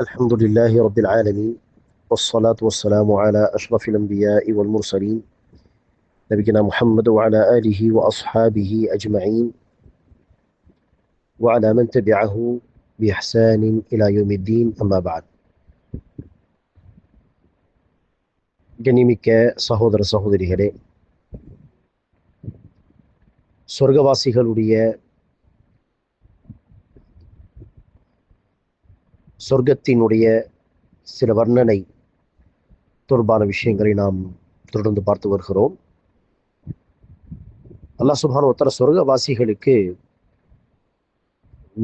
الحمد لله رب العالمين والصلاة والسلام على أشرف الأنبياء والمرسلين نبينا محمد وعلى آله وأصحابه أجمعين وعلى من تبعه بإحسان إلى يوم الدين أما بعد. ഗണ്യമിക്ക സഹോദര സഹോദരികളെ സ്വർഗവാസികളുടെ சொர்க்கத்தினுடைய சில வர்ணனை தொடர்பான விஷயங்களை நாம் தொடர்ந்து பார்த்து வருகிறோம். அல்லாஹ் சுபான் ஒத்தர சொர்க்கவாசிகளுக்கு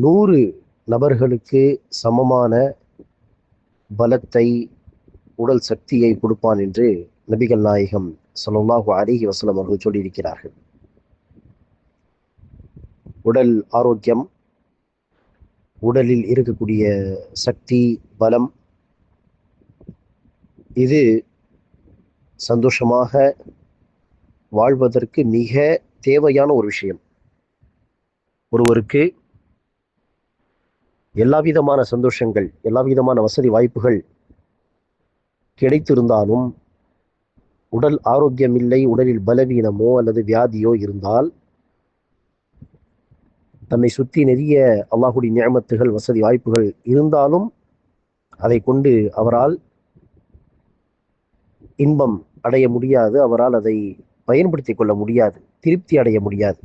நூறு நபர்களுக்கு சமமான பலத்தை உடல் சக்தியை கொடுப்பான் என்று நபிகள் நாயகம் சல்லாஹு அலிஹி வசலம் அவர்கள் சொல்லியிருக்கிறார்கள். உடல் ஆரோக்கியம் உடலில் இருக்கக்கூடிய சக்தி பலம் இது சந்தோஷமாக வாழ்வதற்கு மிக தேவையான ஒரு விஷயம். ஒருவருக்கு எல்லா விதமான சந்தோஷங்கள் எல்லா விதமான வசதி வாய்ப்புகள் கிடைத்திருந்தாலும் உடல் ஆரோக்கியம் இல்லை உடலில் பலவீனமோ அல்லது வியாதியோ இருந்தால் தன்னை சுற்றி நிறைய அல்லாஹுடைய நியமத்துகள் வசதி வாய்ப்புகள் இருந்தாலும் அதை கொண்டு அவரால் இன்பம் அடைய முடியாது அவரால் அதை பயன்படுத்தி கொள்ள முடியாது திருப்தி அடைய முடியாது.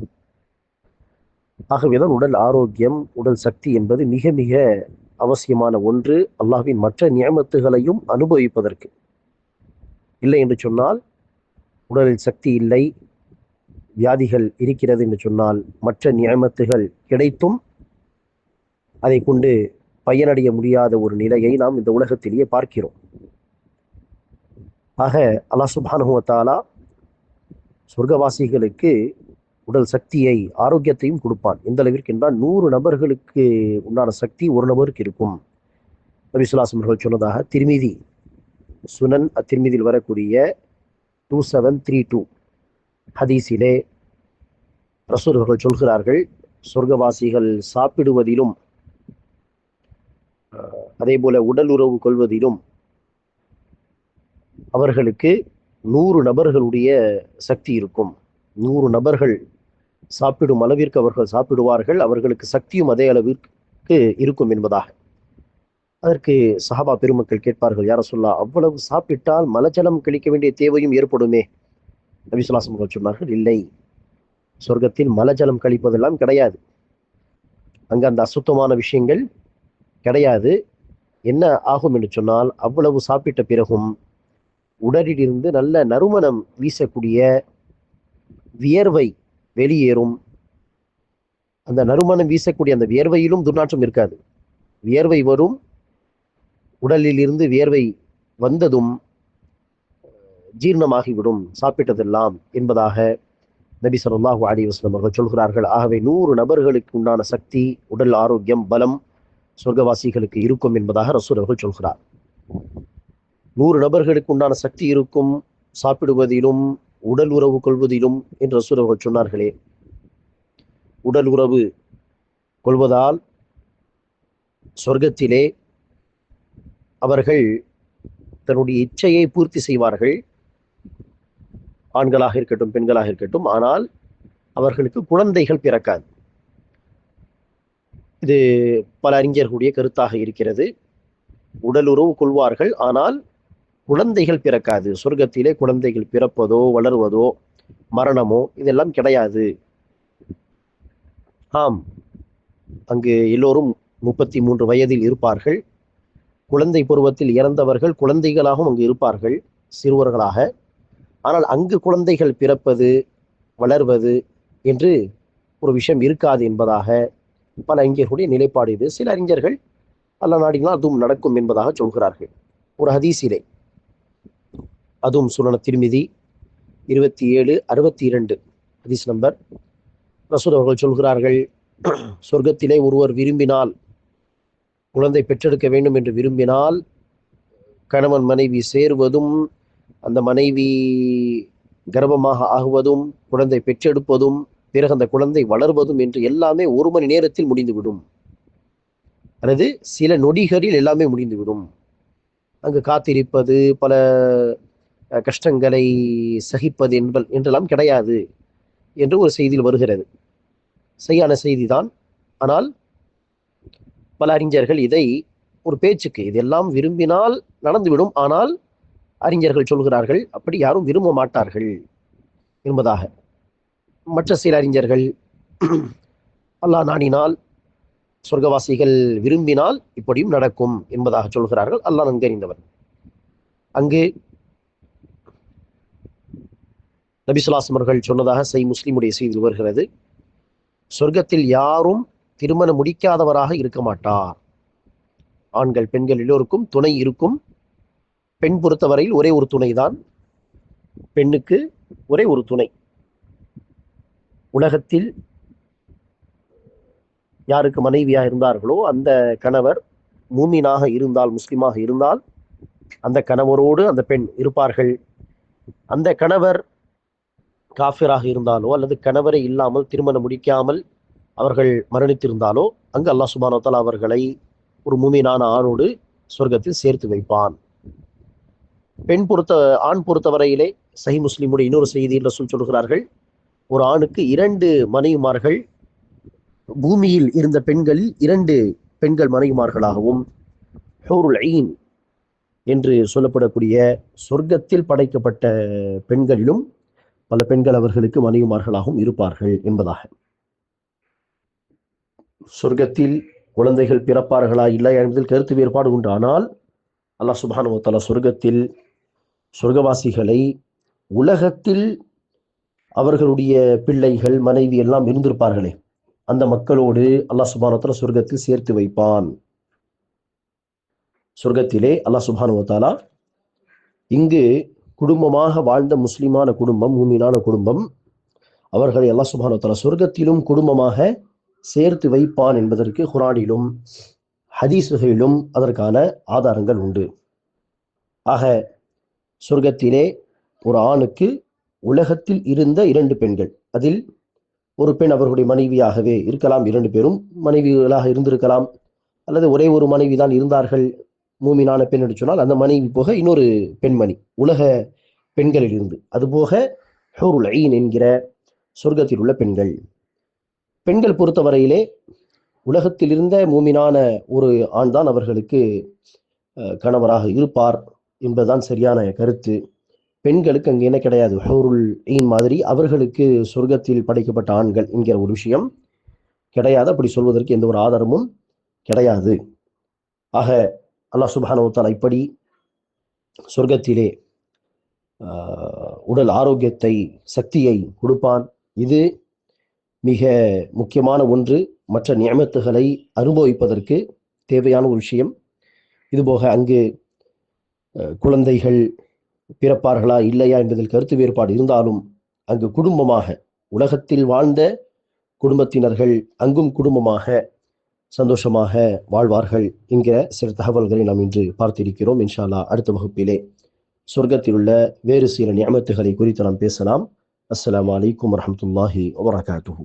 ஆகவேதான் உடல் ஆரோக்கியம் உடல் சக்தி என்பது மிக மிக அவசியமான ஒன்று. அல்லாஹ்வின் மற்ற நியமத்துகளையும் அனுபவிப்பதற்கு. இல்லை என்று சொன்னால் உடலில் சக்தி இல்லை வியாதிகள் இருக்கிறது என்று சொன்னால் மற்ற நியமத்துகள் கிடைத்தும் அதை கொண்டு பயனடைய முடியாத ஒரு நிலையை நாம் இந்த உலகத்திலேயே பார்க்கிறோம். ஆக அல்லாஹ் சுபானுவத்தாலா சொர்க்கவாசிகளுக்கு உடல் சக்தியை ஆரோக்கியத்தையும் கொடுப்பான். எந்த அளவிற்கு என்றால் நூறு நபர்களுக்கு உண்டான சக்தி ஒரு நபருக்கு இருக்கும். நபிசுல்லாசம் அவர்கள் சொன்னதாக திருமிதி சுனன் அத்திருமிதியில் வரக்கூடிய டூ செவன் த்ரீ டூ ஹதீஸிலே ரசூல் சொல்கிறார்கள் சொர்க்கவாசிகள் சாப்பிடுவதிலும் அதே போல உடல் உறவு கொள்வதிலும் அவர்களுக்கு நூறு நபர்களுடைய சக்தி இருக்கும். நூறு நபர்கள் சாப்பிடும் அளவிற்கு அவர்கள் சாப்பிடுவார்கள் அவர்களுக்கு சக்தியும் அதே அளவிற்கு இருக்கும் என்பதாக. அதற்கு சஹாபா பெருமக்கள் கேட்பார்கள் யார சொல்லா அவ்வளவு சாப்பிட்டால் மலஜலம் கழிக்க வேண்டிய தேவையும் ஏற்படுமே? நபிசுல்லாசம் சொன்னார்கள் இல்லை. சொர்க்கத்தில் மலஜலம் கழிப்பதெல்லாம் கிடையாது. அங்கே அந்த அசுத்தமான விஷயங்கள் கிடையாது. என்ன ஆகும் என்று சொன்னால் அவ்வளவு சாப்பிட்ட பிறகும் உடலிலிருந்து நல்ல நறுமணம் வீசக்கூடிய வியர்வை வெளியேறும். அந்த நறுமணம் வீசக்கூடிய அந்த வியர்வையிலும் துர்நாற்றம் இருக்காது. வியர்வை வரும் உடலில் இருந்து வியர்வை வந்ததும் ஜீர்ணமாகிவிடும் சாப்பிட்டதெல்லாம் என்பதாக நபி சொல்லாஹு அலி வஸ்லம் அவர்கள் சொல்கிறார்கள் ஆகவே நூறு நபர்களுக்கு உண்டான சக்தி உடல் ஆரோக்கியம் பலம் சொர்க்கவாசிகளுக்கு இருக்கும் என்பதாக ரசூல் அவர்கள் சொல்கிறார். நூறு நபர்களுக்கு உண்டான சக்தி இருக்கும் சாப்பிடுவதிலும் உடல் உறவு கொள்வதிலும் என்று ரசூல் அவர்கள் சொன்னார்களே. உடல் உறவு கொள்வதால் சொர்க்கத்திலே அவர்கள் தன்னுடைய இச்சையை பூர்த்தி செய்வார்கள் ஆண்களாக இருக்கட்டும் பெண்களாக இருக்கட்டும் ஆனால் அவர்களுக்கு குழந்தைகள் பிறக்காது. இது பல அறிஞர்களுடைய கருத்தாக இருக்கிறது. உடல் உறவு கொள்வார்கள் ஆனால் குழந்தைகள் பிறக்காது. சொர்க்கத்திலே குழந்தைகள் பிறப்பதோ வளர்வதோ மரணமோ இதெல்லாம் கிடையாது. ஆம் அங்கு எல்லோரும் முப்பத்தி மூன்று வயதில் இருப்பார்கள். குழந்தை பருவத்தில் இறந்தவர்கள் குழந்தைகளாகவும் அங்கு இருப்பார்கள் சிறுவர்களாக. ஆனால் அங்கு குழந்தைகள் பிறப்பது வளர்வது என்று ஒரு விஷயம் இருக்காது என்பதாக பல அறிஞர்களுடைய நிலைப்பாடு இது. சில அறிஞர்கள் பல நாடினால் அதுவும் நடக்கும் என்பதாக சொல்கிறார்கள். ஒரு ஹதீசிலே அதுவும் சுனன திருமிதி இருபத்தி ஏழு அறுபத்தி இரண்டு ஹதீஸ் நம்பர். ரசூல் அவர்கள் சொல்கிறார்கள் சொர்க்கத்திலே ஒருவர் விரும்பினால் குழந்தை பெற்றெடுக்க வேண்டும் என்று விரும்பினால் கணவன் மனைவி சேருவதும் அந்த மனைவி கர்ப்பமாக ஆகுவதும் குழந்தை பெற்றெடுப்பதும் பிறகு அந்த குழந்தை வளர்வதும் என்று எல்லாமே ஒரு மணி நேரத்தில் முடிந்துவிடும். அல்லது சில நொடிகளில் எல்லாமே முடிந்துவிடும். அங்கு காத்திருப்பது பல கஷ்டங்களை சகிப்பது என்பல் என்றெல்லாம் கிடையாது என்று ஒரு செய்தியில் வருகிறது. சரியான செய்திதான். ஆனால் பல அறிஞர்கள் இதை ஒரு பேச்சுக்கு இதெல்லாம் விரும்பினால் நடந்துவிடும். ஆனால் அறிஞர்கள் சொல்கிறார்கள் அப்படி யாரும் விரும்ப மாட்டார்கள் என்பதாக. மற்ற சில அறிஞர்கள் அல்லாஹ் நாடினால் சொர்க்கவாசிகள் விரும்பினால் இப்படியும் நடக்கும் என்பதாக சொல்கிறார்கள். அல்லாஹ் நன்கறிந்தவர் அங்கு நபிசுல்லாஸ் அவர்கள் சொன்னதாக செய் முஸ்லிமுடைய செய்தியில் வருகிறது. சொர்க்கத்தில் யாரும் திருமணம் முடிக்காதவராக இருக்க மாட்டார். ஆண்கள் பெண்கள் எல்லோருக்கும் துணை இருக்கும். பெண் பொறுத்தவரையில் ஒரே ஒரு துணைதான். பெண்ணுக்கு ஒரே ஒரு துணை. உலகத்தில் யாருக்கு மனைவியாக இருந்தார்களோ அந்த கணவர் மூமினாக இருந்தால் முஸ்லீமாக இருந்தால் அந்த கணவரோடு அந்த பெண் இருப்பார்கள். அந்த கணவர் காஃபிராக இருந்தாலோ அல்லது கணவரை இல்லாமல் திருமணம் முடிக்காமல் அவர்கள் மரணித்திருந்தாலோ அங்கு அல்லாஹ் சுபானோத்தால் அவர்களை ஒரு மூமினான ஆணோடு சொர்க்கத்தில் சேர்த்து வைப்பான். பெண் பொறுத்த ஆண் பொறுத்தவரையிலே சஹி முஸ்லீமுடைய இன்னொரு செய்தியில் ரசூல் சொல்கிறார்கள் ஒரு ஆணுக்கு இரண்டு மனைவிமார்கள் பூமியில் இருந்த பெண்களில் இரண்டு பெண்கள் மனைவிமார்களாகவும் ஹூருல் ஐன் என்று சொல்லப்படக்கூடிய சொர்க்கத்தில் படைக்கப்பட்ட பெண்களிலும் பல பெண்கள் அவர்களுக்கு மனைவிமார்களாகவும் இருப்பார்கள் என்பதாக. சொர்க்கத்தில் குழந்தைகள் பிறப்பார்களா இல்லையா என்பதில் கருத்து வேறுபாடு உண்டு. ஆனால் அல்லாஹ் சுப்ஹானஹு சொர்க்கத்தில் சொர்க்கவாசிகளை உலகத்தில் அவர்களுடைய பிள்ளைகள் மனைவி எல்லாம் இருந்திருப்பார்களே. அந்த மக்களோடு அல்லாஹ் சுப்ஹானஹு சொர்க்கத்தில் சேர்த்து வைப்பான். சொர்க்கத்திலே அல்லாஹ் சுபானுவத்தாலா இங்கு குடும்பமாக வாழ்ந்த முஸ்லிமான குடும்பம் மூமினான குடும்பம் அவர்களை அல்லாஹ் சுப்ஹானஹு சொர்க்கத்திலும் குடும்பமாக சேர்த்து வைப்பான் என்பதற்கு குரானிலும் ஹதீசுகளிலும் அதற்கான ஆதாரங்கள் உண்டு. ஆக சொர்க்கத்திலே ஒரு ஆணுக்கு உலகத்தில் இருந்த இரண்டு பெண்கள். அதில் ஒரு பெண் அவர்களுடைய மனைவியாகவே இருக்கலாம் இரண்டு பேரும் மனைவிகளாக இருந்திருக்கலாம். அல்லது ஒரே ஒரு மனைவி தான் இருந்தார்கள் மூமினான பெண் என்று சொன்னால் அந்த மனைவி போக இன்னொரு பெண்மணி உலக பெண்களில் இருந்து அதுபோக ஹூருல் ஐன் என்கிற சொர்க்கத்தில் உள்ள பெண்கள். பெண்கள் பொறுத்தவரையிலே உலகத்தில் இருந்த மூமினான ஒரு ஆண் தான் அவர்களுக்கு கணவராக இருப்பார். என்பதுதான் சரியான கருத்து. பெண்களுக்கு அங்கே என்ன கிடையாது? ஹூருல் ஈன் மாதிரி அவர்களுக்கு சொர்க்கத்தில் படைக்கப்பட்ட ஆண்கள் என்கிற ஒரு விஷயம் கிடையாது. அப்படி சொல்வதற்கு எந்த ஒரு ஆதாரமும் கிடையாது. ஆக அல்லாஹ் சுபானவத்தால் இப்படி சொர்க்கத்திலே உடல் ஆரோக்கியத்தை சக்தியை கொடுப்பான். இது மிக முக்கியமான ஒன்று. மற்ற நியமத்துகளை அனுபவிப்பதற்கு தேவையான ஒரு விஷயம். இதுபோக அங்கு குழந்தைகள் பிறப்பார்களா இல்லையா என்பதில் கருத்து வேறுபாடு இருந்தாலும் அங்கு குடும்பமாக உலகத்தில் வாழ்ந்த குடும்பத்தினர்கள் அங்கும் குடும்பமாக சந்தோஷமாக வாழ்வார்கள் என்கிற சில தகவல்களை நாம் இன்று பார்த்திருக்கிறோம். இன்ஷாலா அடுத்த வகுப்பிலே சொர்க்கத்தில் உள்ள வேறு சில நியமத்துகளை குறித்து நாம் பேசலாம். அஸ்லாம் வலைக்கம் வரமத்துல்லாஹி வபரகாத்துஹு.